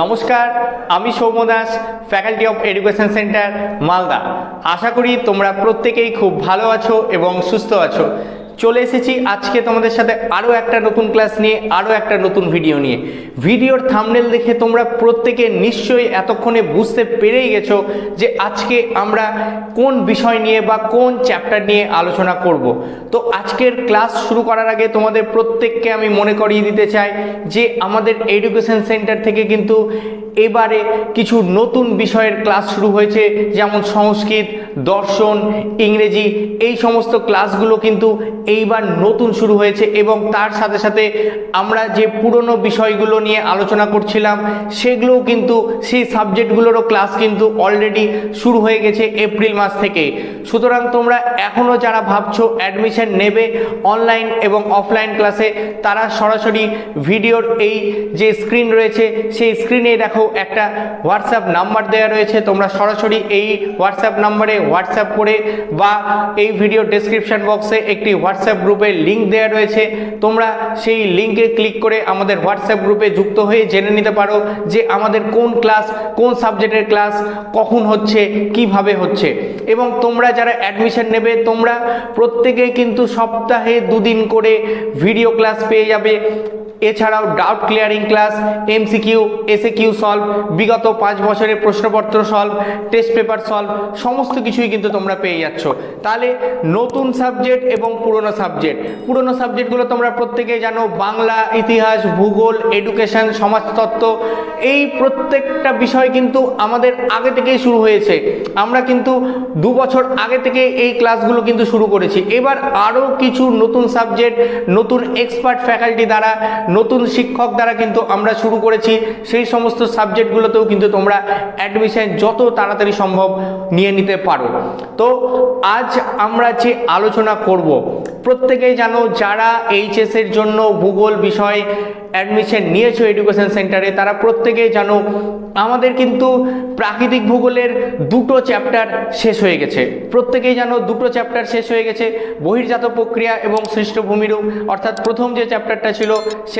নমস্কার, আমি Soumya Das faculty of education centre Malda. আশা করি তোমরা প্রত্যেকেই খুব ভালো আছো এবং সুস্থ আছো। চলে এসেছি। আজকে তোমাদের সাথে আরও একটা নতুন ক্লাস নিয়ে আরও একটা নতুন ভিডিও নিয়ে। ভিডিওর থামনেল দেখে তোমরা প্রত্যেকে নিশ্চয়ই এতক্ষণে বুঝতে পেরেই গেছো যে আজকে আমরা কোন বিষয় নিয়ে বা কোন চ্যাপ্টার নিয়ে আলোচনা করব। তো আজকের ক্লাস শুরু করার আগে তোমাদের প্রত্যেককে আমি মনে করিয়ে দিতে চাই যে আমাদের এডুকেশন সেন্টার থেকে কিন্তু এবারে কিছু নতুন বিষয়ের ক্লাস শুরু হয়েছে, যেমন সংস্কৃত, দর্শন, ইংরেজি, এই সমস্ত ক্লাসগুলো কিন্তু এইবার নতুন শুরু হয়েছে এবং তার সাথে সাথে আমরা যে পুরনো বিষয়গুলো নিয়ে আলোচনা করছিলাম, সেগুলোও কিন্তু সেই সাবজেক্টগুলোরও ক্লাস কিন্তু অলরেডি শুরু হয়ে গেছে এপ্রিল মাস থেকে। সুতরাং তোমরা এখনও যারা ভাবছ অ্যাডমিশন নেবে অনলাইন এবং অফলাইন ক্লাসে তারা সরাসরি ভিডিওর এই যে স্ক্রিন রয়েছে, সেই স্ক্রিনে দেখো একটা হোয়াটসঅ্যাপ নাম্বার দেওয়া রয়েছে, তোমরা সরাসরি এই হোয়াটসঅ্যাপ নাম্বারে হোয়াটসঅ্যাপ করে বা এই ভিডিও ডেসক্রিপশন বক্সে একটি হোয়াটসঅ্যাপ গ্রুপের লিঙ্ক দেওয়া রয়েছে। তোমরা সেই লিঙ্কে ক্লিক করে আমাদের হোয়াটসঅ্যাপ গ্রুপে যুক্ত হয়ে জেনে নিতে পারো যে আমাদের কোন ক্লাস কোন সাবজেক্টের ক্লাস কখন হচ্ছে, কীভাবে হচ্ছে। এবং তোমরা যারা অ্যাডমিশন নেবে, তোমরা প্রত্যেকে কিন্তু সপ্তাহে দুদিন করে ভিডিও ক্লাস পেয়ে যাবে। এছাড়াও doubt clearing class MCQ SA Q solve বিগত পাঁচ বছরের প্রশ্নপত্র সলভ টেস্ট পেপার সলভ সমস্ত কিছুই কিন্তু তোমরা পেয়ে যাচ্ছ। তাহলে নতুন সাবজেক্ট এবং পুরনো সাবজেক্ট পুরনো সাবজেক্টগুলো তোমরা প্রত্যেকেই জানো, বাংলা, ইতিহাস, ভূগোল এডুকেশন সমাজতত্ত্ব। এই প্রত্যেকটা বিষয় কিন্তু আমাদের আগে থেকেই শুরু হয়েছে। আমরা কিন্তু দু বছর আগে থেকে এই ক্লাসগুলো কিন্তু শুরু করেছি। এবার আরও কিছু নতুন সাবজেক্ট নতুন এক্সপার্ট ফ্যাকাল্টি দ্বারা নতুন শিক্ষক দ্বারা কিন্তু আমরা শুরু করেছি। সেই সমস্ত সাবজেক্টগুলোতেও কিন্তু তোমরা অ্যাডমিশন যত তাড়াতাড়ি সম্ভব নিয়ে নিতে পারো। তো আজ আমরা যে আলোচনা করব, প্রত্যেকেই জানো যারা এইচএসের জন্য ভূগোল বিষয় অ্যাডমিশন নিয়েছো এডুকেশন সেন্টারে তারা প্রত্যেকেই জানো আমাদের কিন্তু প্রাকৃতিক ভূগোলের দুটো চ্যাপ্টার শেষ হয়ে গেছে। প্রত্যেকেই জানো দুটো চ্যাপ্টার শেষ হয়ে গেছে, বহির্জাত প্রক্রিয়া এবং সৃষ্ট ভূমিরূপ অর্থাৎ প্রথম যে চ্যাপ্টারটা ছিল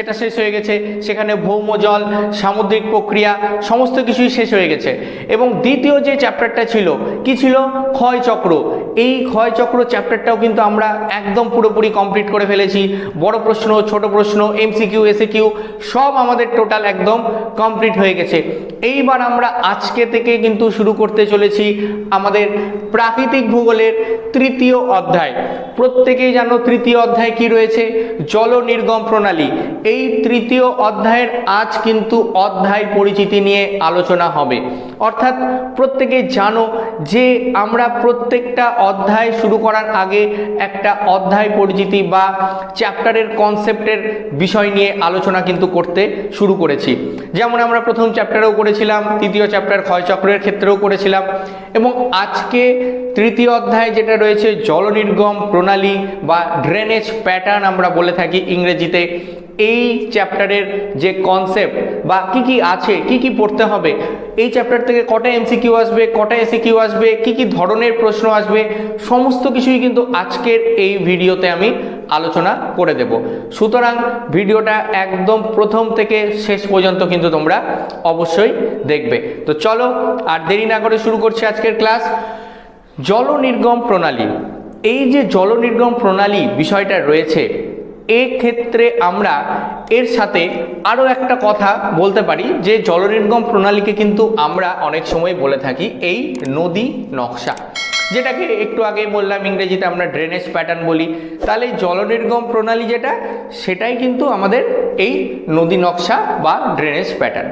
সেটা শেষ হয়ে গেছে। সেখানে ভৌম জল, সামুদ্রিক প্রক্রিয়া, সমস্ত কিছুই শেষ হয়ে গেছে। এবং দ্বিতীয় যে চ্যাপ্টারটা ছিল, কি ছিল? ক্ষয়চক্র এই ক্ষয়চক্র চ্যাপ্টারটাও কিন্তু আমরা একদম পুরোপুরি কমপ্লিট করে ফেলেছি। বড় প্রশ্ন, ছোট প্রশ্ন এমসিকিউ এসে কিউ সব আমাদের টোটাল একদম কমপ্লিট হয়ে গেছে। এইবার আমরা আজকে থেকে কিন্তু শুরু করতে চলেছি আমাদের প্রাকৃতিক ভূগোলের তৃতীয় অধ্যায়। প্রত্যেকেই জানো তৃতীয় অধ্যায় কি রয়েছে? জল নির্গম প্রণালী। এই তৃতীয় অধ্যায়ের আজ কিন্তু অধ্যায় পরিচিতি নিয়ে আলোচনা হবে। অর্থাৎ প্রত্যেকে জানো যে আমরা প্রত্যেকটা অধ্যায় শুরু করার আগে একটা অধ্যায় পরিচিতি বা চ্যাপ্টারের কনসেপ্টের বিষয় নিয়ে আলোচনা কিন্তু করতে শুরু করেছি। যেমন আমরা প্রথম চ্যাপ্টারেও করেছিলাম, তৃতীয় চ্যাপ্টার ক্ষয়চক্রের ক্ষেত্রেও করেছিলাম এবং আজকে তৃতীয় অধ্যায় যেটা রয়েছে জল নির্গম প্রণালী বা ড্রেনেজ প্যাটার্ন আমরা বলে থাকি ইংরেজিতে, এই চ্যাপ্টারের যে কনসেপ্ট বা কি কি আছে, কি কি পড়তে হবে, এই চ্যাপ্টার থেকে কটা এমসিকিউ আসবে, কটা এসিকিউ আসবে, কি কি ধরনের প্রশ্ন আসবে, সমস্ত কিছুই কিন্তু আজকের এই ভিডিওতে আমি আলোচনা করে দেব। সুতরাং ভিডিওটা একদম প্রথম থেকে শেষ পর্যন্ত কিন্তু তোমরা অবশ্যই দেখবে। তো চলো আর দেরি না করে শুরু করছি আজকের ক্লাস জল নির্গম প্রণালী। এই যে জল নির্গম প্রণালী বিষয়টা রয়েছে ক্ষেত্রে আমরা এর সাথে আরও একটা কথা বলতে পারি, যে জলনির্গম প্রণালীকে কিন্তু আমরা অনেক সময় বলে থাকি, এই নদী নকশা। যেটাকে একটু আগে বললাম, ইংরেজিতে আমরা ড্রেনেজ প্যাটার্ন বলি। তাহলে জলনির্গম প্রণালী যেটা, সেটাই কিন্তু আমাদের এই নদী নকশা বা ড্রেনেজ প্যাটার্ন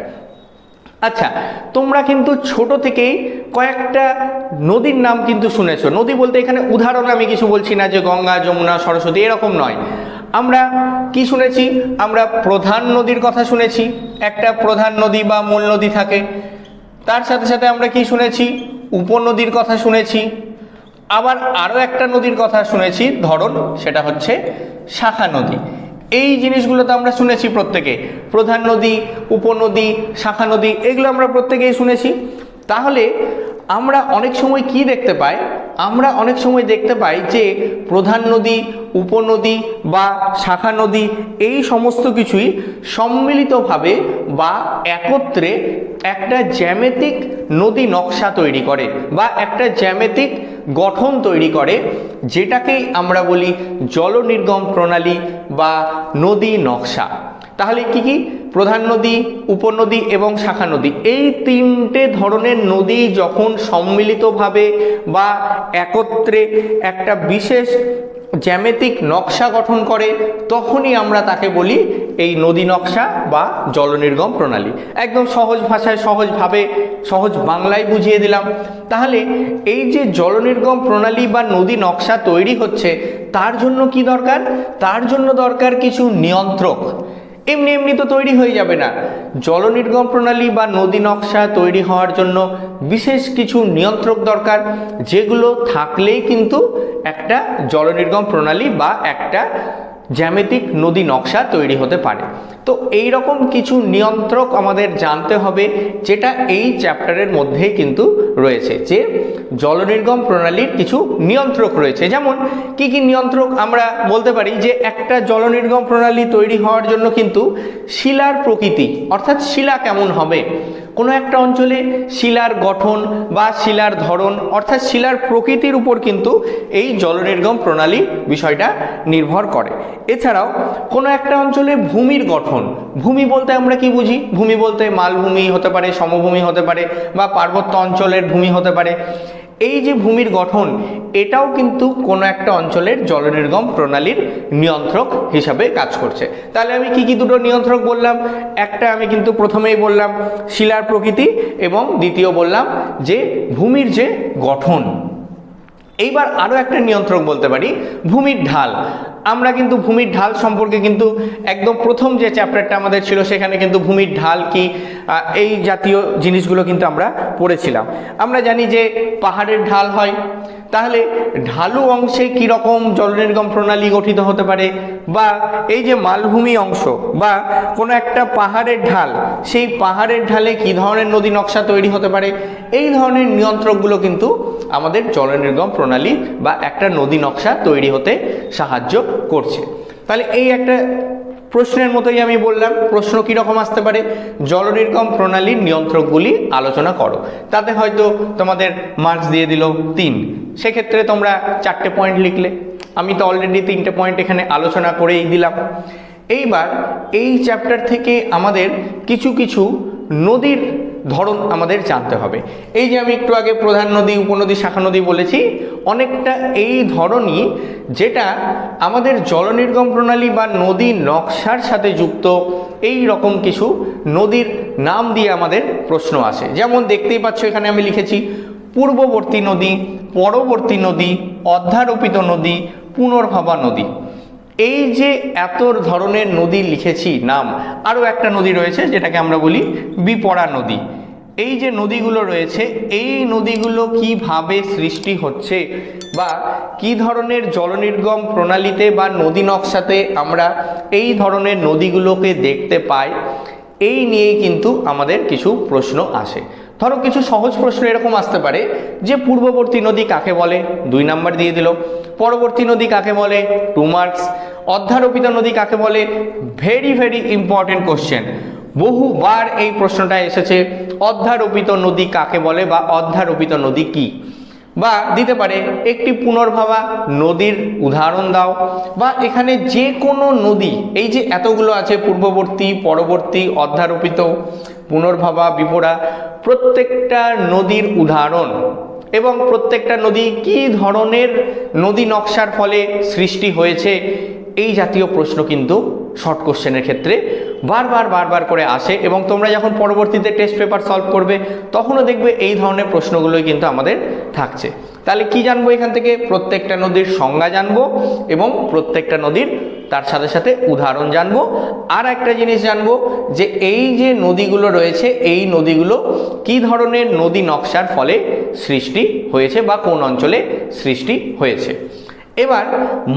আচ্ছা তোমরা কিন্তু ছোট থেকেই কয়েকটা নদীর নাম কিন্তু শুনেছো। নদী বলতে এখানে উদাহরণ আমি কিছু বলছি না যে গঙ্গা, যমুনা, সরস্বতী, এরকম নয়। আমরা কি শুনেছি? আমরা প্রধান নদীর কথা শুনেছি, একটা প্রধান নদী বা মূল নদী থাকে। তার সাথে সাথে আমরা কি শুনেছি? উপনদীর কথা শুনেছি। আবার আরও একটা নদীর কথা শুনেছি, ধরন সেটা হচ্ছে শাখা নদী। এই জিনিসগুলো তো আমরা শুনেছি প্রত্যেকে। প্রধান নদী, উপনদী, শাখা নদী, এগুলো আমরা প্রত্যেকেই শুনেছি। তাহলে আমরা অনেক সময় কি দেখতে পাই? আমরা অনেক সময় দেখতে পাই যে প্রধান নদী, উপনদী বা শাখা নদী এই সমস্ত কিছুই সম্মিলিতভাবে বা একত্রে একটা জ্যামিতিক নদী নকশা তৈরি করে বা একটা জ্যামিতিক গঠন তৈরি করে, যেটাকেই আমরা বলি জলনির্গম প্রণালী বা নদী নকশা। তাহলে কি কি? প্রধান নদী, উপনদী এবং শাখা নদী। এই তিনটে ধরনের নদী যখন সম্মিলিতভাবে বা একত্রে একটা বিশেষ জ্যামিতিক নকশা গঠন করে, তখনই আমরা তাকে বলি এই নদী নকশা বা জলনির্গম প্রণালী। একদম সহজ ভাষায়, সহজভাবে, সহজ বাংলায় বুঝিয়ে দিলাম। তাহলে এই যে জলনির্গম প্রণালী বা নদী নকশা তৈরি হচ্ছে, তার জন্য কি দরকার? তার জন্য দরকার কিছু নিয়ন্ত্রক। এমনি এমনি তো তৈরি হয়ে যাবে না। জলনির্গম প্রণালী বা নদী নকশা তৈরি হওয়ার জন্য বিশেষ কিছু নিয়ন্ত্রক দরকার, যেগুলো থাকলেই কিন্তু একটা জলনির্গম প্রণালী বা একটা জ্যামিতিক নদী নকশা তৈরি হতে পারে। তো এই রকম কিছু নিয়ন্ত্রক আমাদের জানতে হবে, যেটা এই চ্যাপ্টারের মধ্যেই কিন্তু রয়েছে, যে জলনির্গম প্রণালীর কিছু নিয়ন্ত্রক রয়েছে। যেমন, কি কি নিয়ন্ত্রক আমরা বলতে পারি যে একটা জলনির্গম প্রণালী তৈরি হওয়ার জন্য কিন্তু শিলার প্রকৃতি, অর্থাৎ শিলা কেমন হবে কোনো একটা অঞ্চলে শিলার গঠন বা শিলার ধরন, অর্থাৎ শিলার প্রকৃতির উপর কিন্তু এই জলনির্গম প্রণালী বিষয়টা নির্ভর করে। এছাড়াও কোনো একটা অঞ্চলে ভূমির গঠন, ভূমি বলতে আমরা কি বুঝি? ভূমি বলতে মালভূমি হতে পারে, সমভূমি হতে পারে বা পার্বত্য অঞ্চলের ভূমি হতে পারে। এই যে ভূমির গঠন, এটাও কিন্তু কোনো একটা অঞ্চলের জলনির্গম প্রণালীর নিয়ন্ত্রক হিসাবে কাজ করছে। তাহলে আমি কি কি দুটো নিয়ন্ত্রক বললাম? একটা আমি কিন্তু প্রথমেই বললাম শিলার প্রকৃতি এবং দ্বিতীয় বললাম যে ভূমির যে গঠন। এইবার আরও একটা নিয়ন্ত্রক বলতে পারি, ভূমির ঢাল। আমরা কিন্তু ভূমির ঢাল সম্পর্কে কিন্তু একদম প্রথম যে চ্যাপ্টারটা আমাদের ছিল, সেখানে কিন্তু ভূমির ঢাল কি এই জাতীয় জিনিসগুলো কিন্তু আমরা পড়েছিলাম। আমরা জানি যে পাহাড়ের ঢাল হয়। তাহলে ঢালু অংশে কীরকম জলনির্গম প্রণালী গঠিত হতে পারে? বা এই যে মালভূমি অংশ বা কোনো একটা পাহাড়ের ঢাল, সেই পাহাড়ের ঢালে কী ধরনের নদী নকশা তৈরি হতে পারে? এই ধরনের নিয়ন্ত্রকগুলো কিন্তু আমাদের জলনির্গম প্রণালী বা একটা নদী নকশা তৈরি হতে সাহায্য করছে। তাহলে এই একটা প্রশ্নের মতোই আমি বললাম, প্রশ্ন কীরকম আসতে পারে? জলনির্গম প্রণালীর নিয়ন্ত্রকগুলি আলোচনা করো। তাতে হয়তো তোমাদের মার্কস দিয়ে দিল তিন। সেক্ষেত্রে তোমরা চারটে পয়েন্ট লিখলে। আমি তো অলরেডি তিনটে পয়েন্ট এখানে আলোচনা করেই দিলাম। এইবার এই চ্যাপ্টার থেকে আমাদের কিছু কিছু নদীর ধরন আমাদের জানতে হবে। এই যে আমি একটু আগে প্রধান নদী, উপনদী, শাখা নদী বলেছি, অনেকটা এই ধরনই যেটা আমাদের জলনির্গম প্রণালী বা নদী নকশার সাথে যুক্ত, এই রকম কিছু নদীর নাম দিয়ে আমাদের প্রশ্ন আসে। যেমন দেখতেই পাচ্ছ এখানে আমি লিখেছি, পূর্ববর্তী নদী, পরবর্তী নদী অধ্যারোপিত নদী, পুনর্ভাবা নদী। এই যে এত ধরনের নদী লিখেছি নাম, আরও একটা নদী রয়েছে যেটাকে আমরা বলি বিপড়া নদী। এই যে নদীগুলো রয়েছে, এই নদীগুলো কীভাবে সৃষ্টি হচ্ছে বা কি ধরনের জলনির্গম প্রণালীতে বা নদী নকশাতে আমরা এই ধরনের নদীগুলোকে দেখতে পাই, এই নিয়েই কিন্তু আমাদের কিছু প্রশ্ন আসে। ধরো কিছু সহজ প্রশ্ন এরকম আসতে পারে, যে পূর্ববর্তী নদী কাকে বলে? দুই নাম্বার দিয়ে দিল। পরবর্তী নদী কাকে বলে? Two marks. অধ্যারোপিত নদী কাকে বলে? ভেরি ভেরি ইম্পর্টেন্ট কোশ্চেন বহুবার এই প্রশ্নটা এসেছে অধ্যারোপিত নদী কাকে বলে বা অধ্যারোপিত নদী কি? বা দিতে পারে, একটি পুনর্ভাবা নদীর উদাহরণ দাও, বা এখানে যে কোনো নদী, এই যে এতগুলো আছে পূর্ববর্তী, পরবর্তী অধ্যারোপিত পুনর্ভাবা, বিপরা, প্রত্যেকটা নদীর উদাহরণ এবং প্রত্যেকটা নদী কি ধরনের নদী নকশার ফলে সৃষ্টি হয়েছে এই জাতীয় প্রশ্ন কিন্তু শর্ট কোশ্চেনের ক্ষেত্রে বারবার বারবার করে আসে এবং তোমরা যখন পরবর্তীতে টেস্ট পেপার সলভ করবে, তখনও দেখবে এই ধরনের প্রশ্নগুলোই কিন্তু আমাদের থাকছে। তাহলে কি জানব এখান থেকে? প্রত্যেকটা নদীর সংজ্ঞা জানব এবং প্রত্যেকটা নদীর তার সাথে সাথে উদাহরণ জানব। আর একটা জিনিস জানব যে এই যে নদীগুলো রয়েছে, এই নদীগুলো কি ধরনের নদী নকশার ফলে সৃষ্টি হয়েছে বা কোন অঞ্চলে সৃষ্টি হয়েছে? এবার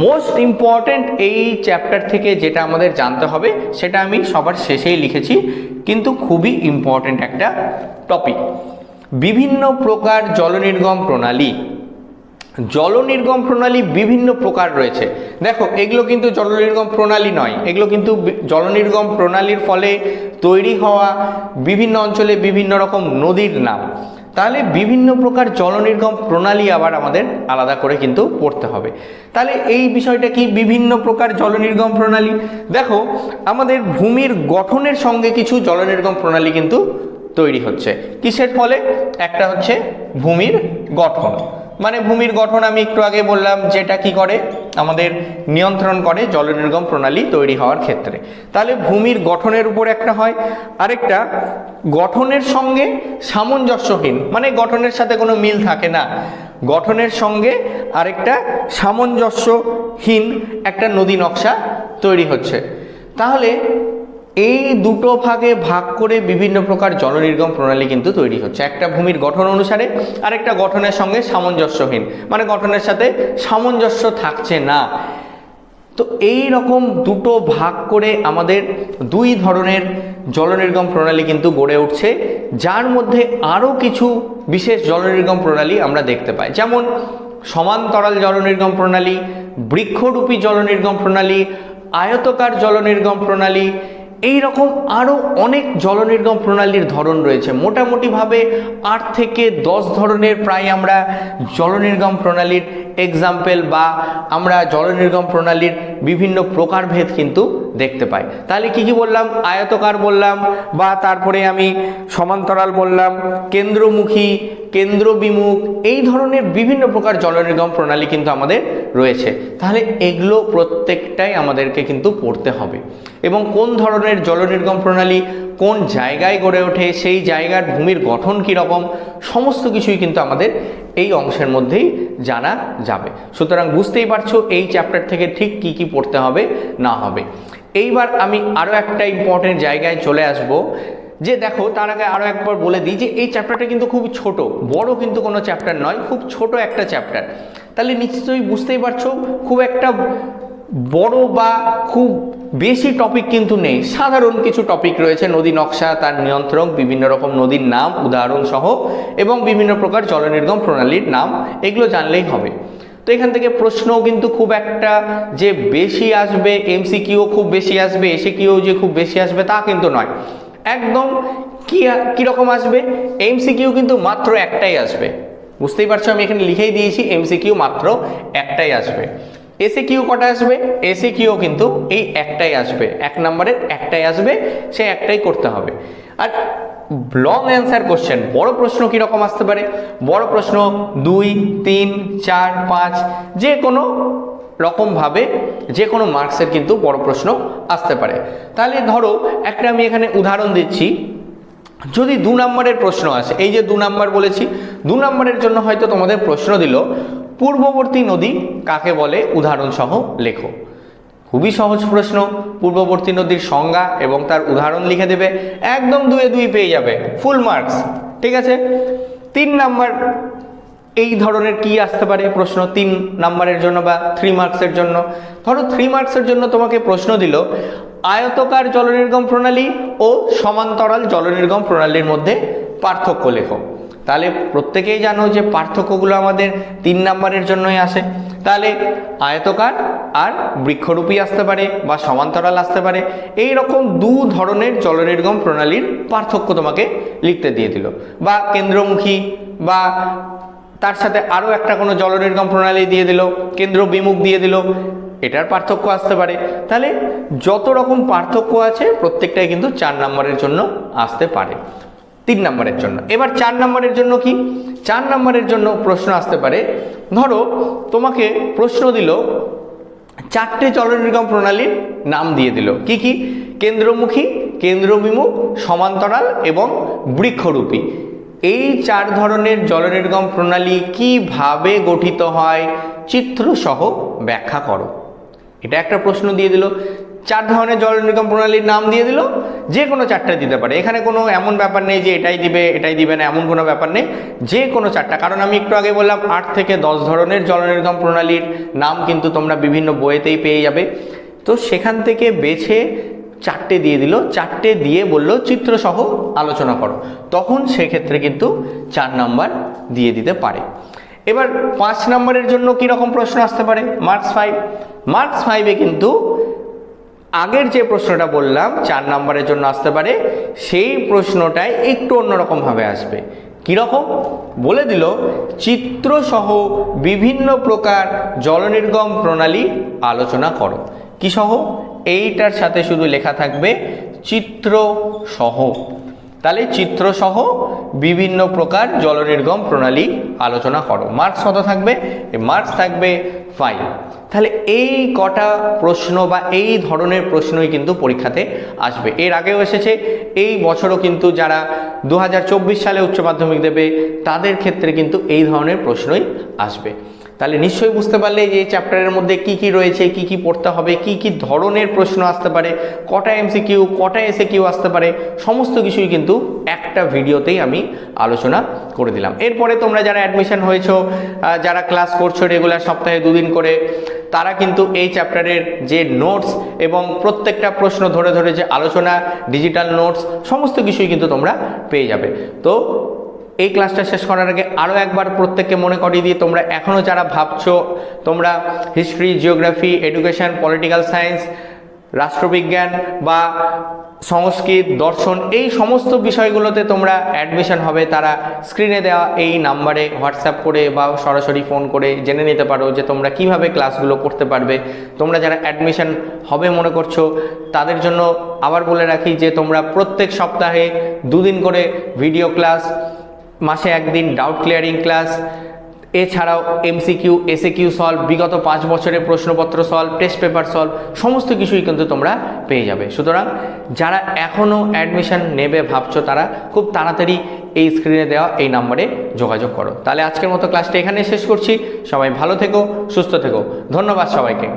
মোস্ট ইম্পর্ট্যান্ট এই চ্যাপ্টার থেকে যেটা আমাদের জানতে হবে, সেটা আমি সবার শেষেই লিখেছি, কিন্তু খুবই ইম্পর্ট্যান্ট একটা টপিক বিভিন্ন প্রকার জলনির্গম প্রণালী। জলনির্গম প্রণালী বিভিন্ন প্রকার রয়েছে। দেখো, এগুলো কিন্তু জলনির্গম প্রণালী নয়, এগুলো কিন্তু জলনির্গম প্রণালীর ফলে তৈরি হওয়া বিভিন্ন অঞ্চলে বিভিন্ন রকম নদীর নাম। তাহলে বিভিন্ন প্রকার জলনির্গম প্রণালী আবার আমাদের আলাদা করে কিন্তু পড়তে হবে। তাহলে এই বিষয়টা কি বিভিন্ন প্রকার জলনির্গম প্রণালী? দেখো, আমাদের ভূমির গঠনের সঙ্গে কিছু জলনির্গম প্রণালী কিন্তু তৈরি হচ্ছে। কিসের ফলে? একটা হচ্ছে ভূমির গঠন। মানে ভূমির গঠন আমি একটু আগে বললাম, যেটা কি করে? আমাদের নিয়ন্ত্রণ করে জলনির্গম প্রণালী তৈরি হওয়ার ক্ষেত্রে। তাহলে ভূমির গঠনের উপর একটা হয়, আরেকটা গঠনের সঙ্গে সামঞ্জস্যহীন মানে গঠনের সাথে কোনো মিল থাকে না। গঠনের সঙ্গে আরেকটা সামঞ্জস্যহীন একটা নদী নকশা তৈরি হচ্ছে। তাহলে এই দুটো ভাগে ভাগ করে বিভিন্ন প্রকার জলনির্গম প্রণালী কিন্তু তৈরি হচ্ছে। একটা ভূমির গঠন অনুসারে আরেকটা গঠনের সঙ্গে সামঞ্জস্যহীন। মানে গঠনের সাথে সামঞ্জস্য থাকছে না। তো এই রকম দুটো ভাগ করে আমাদের দুই ধরনের জলনির্গম প্রণালী কিন্তু গড়ে উঠছে, যার মধ্যে আরও কিছু বিশেষ জলনির্গম প্রণালী আমরা দেখতে পাই। যেমন সমান্তরাল জলনির্গম প্রণালী, বৃক্ষরূপী জলনির্গম প্রণালী, আয়তকার জলনির্গম প্রণালী এই রকম আরও অনেক জলনির্গম প্রণালীর ধরন রয়েছে। মোটামুটিভাবে আট থেকে দশ ধরনের প্রায় আমরা জলনির্গম প্রণালীর এক্সাম্পল বা আমরা জলনির্গম প্রণালীর বিভিন্ন প্রকারভেদ কিন্তু দেখতে পাই। তাহলে কি কি বললাম? আয়তকার বললাম বা তারপরে আমি সমান্তরাল বললাম, কেন্দ্রমুখী কেন্দ্রবিমুখ এই ধরনের বিভিন্ন প্রকার জলনির্গম প্রণালী কিন্তু আমাদের রয়েছে। তাহলে এগুলো প্রত্যেকটাই আমাদেরকে কিন্তু পড়তে হবে। এবং কোন ধরনের জলনির্গম প্রণালী কোন জায়গায় গড়ে ওঠে, সেই জায়গার ভূমির গঠন কীরকম, সমস্ত কিছুই কিন্তু আমাদের এই অংশের মধ্যেই জানা যাবে। সুতরাং বুঝতেই পারছ এই চ্যাপ্টার থেকে ঠিক কি কি পড়তে হবে, না হবে। এইবার আমি আরও একটা ইম্পর্টেন্ট জায়গায় চলে আসব যে দেখো, তার আগে আরও একবার বলে দিই যে এই চ্যাপ্টারটা কিন্তু খুব ছোট, বড় কিন্তু কোনো চ্যাপ্টার নয়, খুব ছোট একটা চ্যাপ্টার তাহলে নিশ্চয়ই বুঝতেই পারছ, খুব একটা বড় বা খুব বেশি টপিক কিন্তু নেই। সাধারণ কিছু টপিক রয়েছে, নদী নকশা, তার নিয়ন্ত্রক, বিভিন্ন রকম নদীর নাম, উদাহরণ সহ, এবং বিভিন্ন প্রকার জলনির্গম প্রণালীর নাম, এগুলো জানলেই হবে। তো এখান থেকে প্রশ্নও কিন্তু খুব একটা যে বেশি আসবে এমসি এমসিকিউ খুব বেশি আসবে এসে কিউ যে খুব বেশি আসবে তা কিন্তু নয়। একদম কি কীরকম আসবে? এমসিকিউ কিন্তু মাত্র একটাই আসবে। বুঝতেই পারছ, আমি এখানে লিখেই দিয়েছি এমসিকিউ মাত্র একটাই আসবে। এসে কিউ কটা আসবে? এসে কিউ কিন্তু এই একটাই আসবে। এক নম্বরের একটাই আসবে, সে একটাই করতে হবে। আর লং অ্যান্সার কোশ্চেন বড় প্রশ্ন কীরকম আসতে পারে? বড় প্রশ্ন দুই, তিন, চার, পাঁচ যে কোনো রকমভাবে যে কোনো মার্কসের কিন্তু বড় প্রশ্ন আসতে পারে। তাহলে ধরো, একটা আমি এখানে উদাহরণ দিচ্ছি। যদি দু নম্বরের প্রশ্ন আসে, এই যে দু নম্বর বলেছি, দু নম্বরের জন্য হয়তো তোমাদের প্রশ্ন দিল, পূর্ববর্তী নদী কাকে বলে? উদাহরণ সহ লেখো। খুবই সহজ প্রশ্ন, পূর্ববর্তী নদীর সংজ্ঞা এবং তার উদাহরণ লিখে দেবে, একদম দুয়ে দুই পেয়ে যাবে ফুল মার্কস ঠিক আছে? তিন নাম্বার এই ধরনের কি আসতে পারে প্রশ্ন তিন নাম্বারের জন্য বা থ্রি মার্কসের জন্য? ধরো থ্রি মার্কসের জন্য তোমাকে প্রশ্ন দিল, আয়তকার জলনির্গম প্রণালী ও সমান্তরাল জলনির্গম প্রণালীর মধ্যে পার্থক্য লেখো। তাহলে প্রত্যেকেই জানো যে পার্থক্যগুলো আমাদের তিন নাম্বারের জন্যই আসে। তাহলে আয়তকার আর বৃক্ষরূপী আসতে পারে বা সমান্তরাল আসতে পারে। এই রকম দু ধরনের জলনির্গম প্রণালীর পার্থক্য তোমাকে লিখতে দিয়ে দিল। বা কেন্দ্রমুখী বা তার সাথে আরও একটা কোনো জলনির্গম প্রণালী দিয়ে দিল, কেন্দ্র বিমুখ দিয়ে দিল, এটার পার্থক্য আসতে পারে। তাহলে যত রকম পার্থক্য আছে, প্রত্যেকটাই কিন্তু চার নম্বরের জন্য আসতে পারে। তিন নম্বরের জন্য। এবার চার নম্বরের জন্য কি? চার নম্বরের জন্য প্রশ্ন আসতে পারে, ধরো তোমাকে প্রশ্ন দিল, চারটে জলনির্গম প্রণালীর নাম দিয়ে দিল। কি কি? কেন্দ্রমুখী, কেন্দ্রবিমুখ, সমান্তরাল এবং বৃক্ষরূপী। এই চার ধরনের জলনির্গম প্রণালী কীভাবে গঠিত হয় চিত্রসহ ব্যাখ্যা করো। এটা একটা প্রশ্ন দিয়ে দিল। চার ধরনের জল নিগম প্রণালীর নাম দিয়ে দিল। যে কোনো চারটা দিতে পারে। এখানে কোনো এমন ব্যাপার নেই যে এটাই দিবে এটাই দিবে না, এমন কোনো ব্যাপার নেই। যে কোনো চারটা। কারণ আমি একটু আগে বললাম, আট থেকে দশ ধরনের জলনির্গম প্রণালীর নাম কিন্তু তোমরা বিভিন্ন বইয়েতেই পেয়ে যাবে। তো সেখান থেকে বেছে চারটে দিয়ে দিল, চারটে দিয়ে বলল, চিত্রসহ আলোচনা করো। তখন সেক্ষেত্রে কিন্তু চার নাম্বার দিয়ে দিতে পারে। এবার পাঁচ নাম্বারের জন্য কি রকম প্রশ্ন আসতে পারে? Marks five. মার্কস ফাইভে কিন্তু আগের যে প্রশ্নটা বললাম, চার নাম্বারের জন্য আসতে পারে, সেই প্রশ্নটাই একটু অন্যরকমভাবে আসবে। কীরকম বলে দিল, চিত্রসহ বিভিন্ন প্রকার জলনির্গম প্রণালী আলোচনা করো। কি সহ? এইটার সাথে শুধু লেখা থাকবে চিত্র সহ তাহলে চিত্রসহ বিভিন্ন প্রকার জলনির্গম প্রণালী আলোচনা করো। মার্কস কত থাকবে? মার্কস থাকবে ফাইভ তাহলে এই কটা প্রশ্ন বা এই ধরনের প্রশ্নই কিন্তু পরীক্ষাতে আসবে। এর আগেও এসেছে, এই বছরও কিন্তু যারা দু হাজার চব্বিশ সালে উচ্চ মাধ্যমিক দেবে, তাদের ক্ষেত্রে কিন্তু এই ধরনের প্রশ্নই আসবে। তাহলে নিশ্চয়ই বুঝতে পারলে যে এই চ্যাপ্টারের মধ্যে কি কি রয়েছে, কি কি পড়তে হবে, কি কি ধরনের প্রশ্ন আসতে পারে, কটা এমসিকিউ কটা এসে কিউ আসতে পারে, সমস্ত কিছুই কিন্তু একটা ভিডিওতেই আমি আলোচনা করে দিলাম। এরপরে তোমরা যারা অ্যাডমিশন হয়েছো যারা ক্লাস করছ রেগুলার সপ্তাহে দুদিন করে, তারা কিন্তু এই চ্যাপ্টারের যে নোটস এবং প্রত্যেকটা প্রশ্ন ধরে ধরে যে আলোচনা ডিজিটাল নোটস সমস্ত কিছুই কিন্তু তোমরা পেয়ে যাবে। তো এই ক্লাসটা শেষ করার আগে আরও একবার প্রত্যেককে মনে করিয়ে দিয়ে তোমরা এখনও যারা ভাবছ, তোমরা history geography education political science রাষ্ট্রবিজ্ঞান বা সংস্কৃত, দর্শন, এই সমস্ত বিষয়গুলোতে তোমরা অ্যাডমিশন হবে, তারা স্ক্রিনে দেওয়া এই নাম্বারে হোয়াটসঅ্যাপ করে বা সরাসরি ফোন করে জেনে নিতে পারো যে তোমরা কীভাবে ক্লাসগুলো করতে পারবে। তোমরা যারা অ্যাডমিশন হবে মনে করছ, তাদের জন্য আবার বলে রাখি যে তোমরা প্রত্যেক সপ্তাহে দুদিন করে ভিডিও ক্লাস মাসে একদিন ডাউট ক্লিয়ারিং ক্লাস এছাড়াও এমসিকিউ এসএ কিউ সলভ বিগত পাঁচ বছরের প্রশ্নপত্র সলভ টেস্ট পেপার সলভ সমস্ত কিছুই কিন্তু তোমরা পেয়ে যাবে। সুতরাং যারা এখনও অ্যাডমিশন নেবে ভাবছ তারা খুব তাড়াতাড়ি এই স্ক্রিনে দেওয়া এই নাম্বারে যোগাযোগ করো। তাহলে আজকের মতো ক্লাসটা এখানে শেষ করছি। সবাই ভালো থেকো, সুস্থ থেকো। ধন্যবাদ সবাইকে।